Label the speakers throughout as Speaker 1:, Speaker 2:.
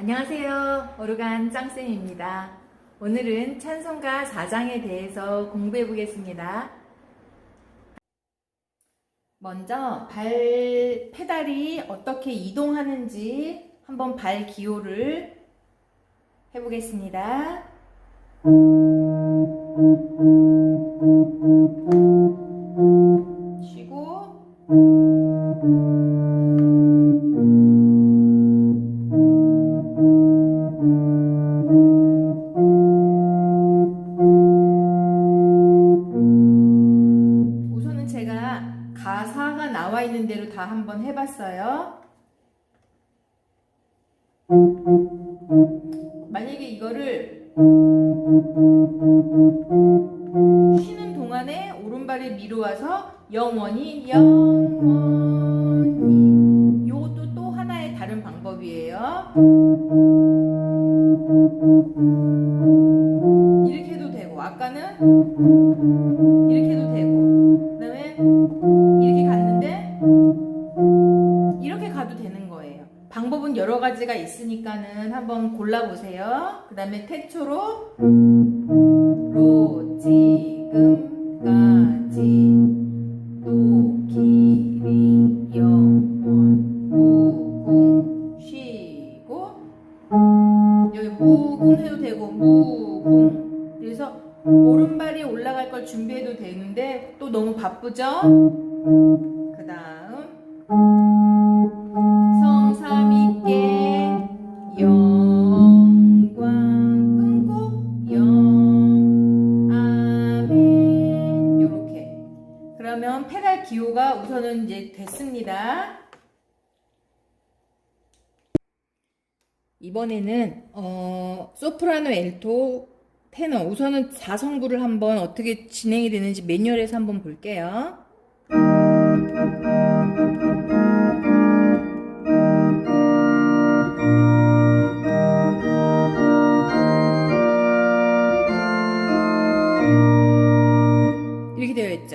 Speaker 1: 안녕하세요. 오르간 짱쌤입니다. 오늘은 찬송가 4장에 대해서 공부해 보겠습니다. 먼저 발 페달이 어떻게 이동하는지 한번 발 기호를 해 보겠습니다. 있는 대로 다 한번 해봤어요. 만약에 이거를 쉬는 동안에 오른발을 미루어서 영원히 영원히 이것도 또 하나의 다른 방법이에요. 가지가 있으니까는 한번 골라보세요. 그 다음에 태초로 로 지금까지 또 길이 영원 무궁 쉬고 여기 무궁 해도 되고 무궁 그래서 오른발이 올라갈 걸 준비해도 되는데 또 너무 바쁘죠? 그러면 페달 기호가 우선은 이제 됐습니다 이번에는 어, 소프라노, 엘토, 테너 우선은 4성부를 한번 어떻게 진행이 되는지 매뉴얼에서 한번 볼게요.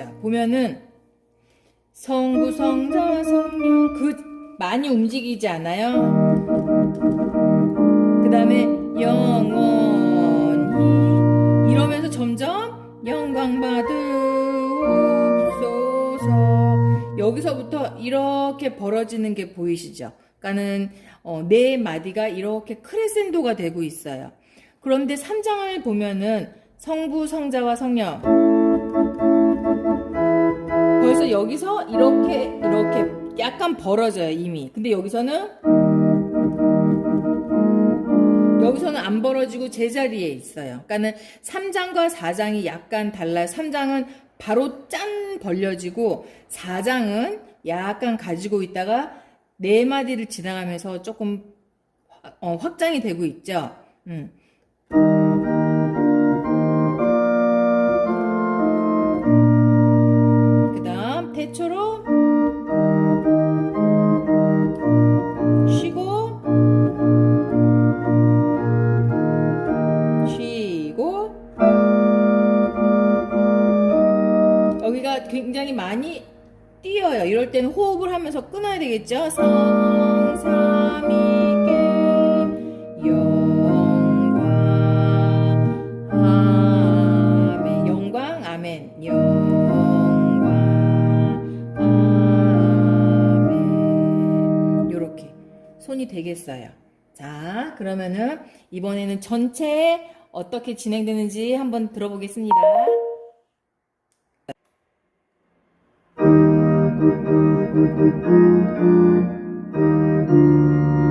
Speaker 1: 있죠. 보면은 성부, 성자, 성령 그 많이 움직이지 않아요? 그 다음에 영원히 이러면서 점점 영광 받으옵소서 여기서부터 이렇게 벌어지는 게 보이시죠? 그러니까는 어, 네 마디가 이렇게 크레센도가 되고 있어요. 그런데 3장을 보면은 성부, 성자와 성령 벌써 여기서 이렇게 이렇게 약간 벌어져요 이미. 근데 여기서는 여기서는 안 벌어지고 제자리에 있어요. 그러니까는 3장과 4장이 약간 달라요. 3장은 바로 짠 벌려지고 4장은 약간 가지고 있다가 네 마디를 지나가면서 조금 어, 확장이 되고 있죠. 음. 굉장히 많이 뛰어요. 이럴 때는 호흡을 하면서 끊어야 되겠죠. 성삼위께 영광 아멘 영광 아멘 영광 아멘 요렇게 손이 되겠어요. 자, 그러면은 이번에는 전체 어떻게 진행되는지 한번 들어보겠습니다. Thank you.